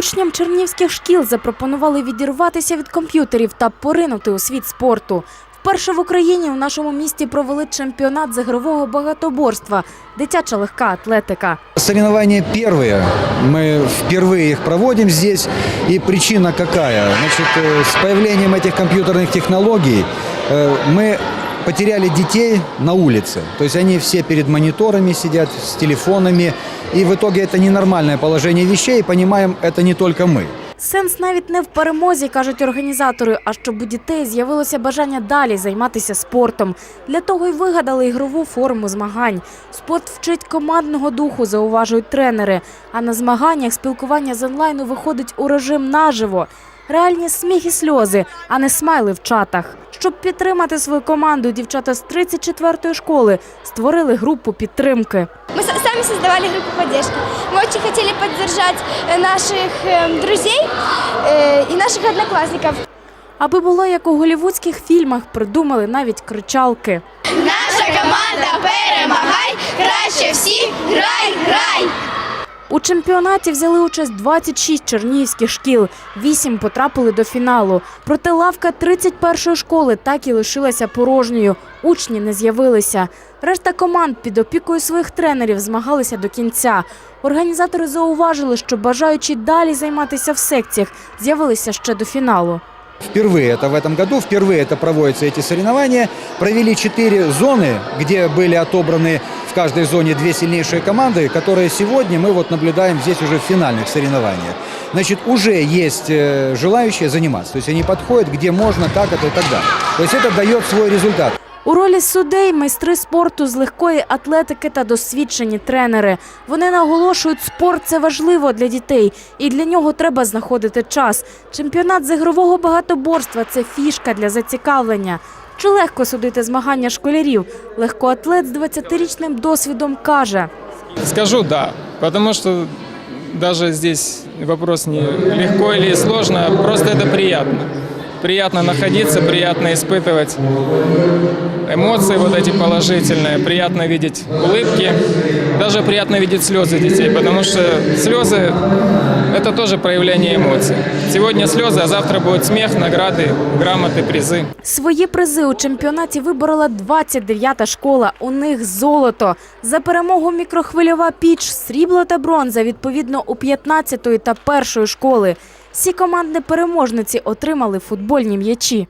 Учням чернівських шкіл запропонували відірватися від комп'ютерів та поринути у світ спорту. Вперше в Україні у нашому місті провели чемпіонат з ігрового багатоборства, дитяча легка атлетика. Соревнования первые. Мы впервые их проводим здесь. И причина какая? Значит, э, с появлением этих компьютерных технологий э, мы потеряли детей на улице. То есть они все перед мониторами сидят, с телефонами. И в итоге это ненормальное положение вещей. И понимаем, это не только мы. Сенс навіть не в перемозі, кажуть організатори, а щоб у дітей з'явилося бажання далі займатися спортом. Для того й вигадали ігрову форму змагань. Спорт вчить командного духу, зауважують тренери. А на змаганнях спілкування з онлайну виходить у режим наживо. Реальні сміх і сльози, а не смайли в чатах. Щоб підтримати свою команду, дівчата з 34-ї школи створили групу підтримки. Мы с- сами создавали группу поддержки. Мы очень хотели поддержать э, наших э, друзей э, и наших одноклассников. Аби було як у голівудських фільмах, придумали навіть кричалки. Наша команда перемагай, краще всіх, грай, грай! У чемпіонаті взяли участь 26 чернігівських шкіл, 8 потрапили до фіналу. Проте лавка 31-ї школи так і лишилася порожньою. Учні не з'явилися. Решта команд під опікою своїх тренерів змагалися до кінця. Організатори зауважили, що бажаючи далі займатися в секціях, з'явилися ще до фіналу. Впервые это в этом году, впервые это проводятся эти соревнования. Провели четыре зоны, где были отобраны в каждой зоне две сильнейшие команды, которые сегодня мы вот наблюдаем здесь уже в финальных соревнованиях. Значит, уже есть э, желающие заниматься. То есть они подходят, где можно, как это и так далее. То есть это дает свой результат. У ролі судей майстри спорту з легкої атлетики та досвідчені тренери. Вони наголошують, спорт це важливо для дітей, і для нього треба знаходити час. Чемпіонат з ігрового багатоборства це фішка для зацікавлення. Чи легко судити змагання школярів? Легкоатлет з 20-річним досвідом каже. Скажу да, тому що даже здесь вопрос не легко или сложно, просто это приятно. Приятно находиться, приятно испытывать эмоции вот эти положительные, приятно видеть улыбки, даже приятно видеть слезы детей, потому что слезы – это тоже проявление эмоций. Сегодня слезы, а завтра будет смех, награды, грамоты, призы. Свої призи у чемпіонаті виборола 29-та школа. У них золото. За перемогу мікрохвильова піч, срібло та бронза відповідно у 15-ї та 1-ї школи. Всі командні переможниці отримали футбольні м'ячі.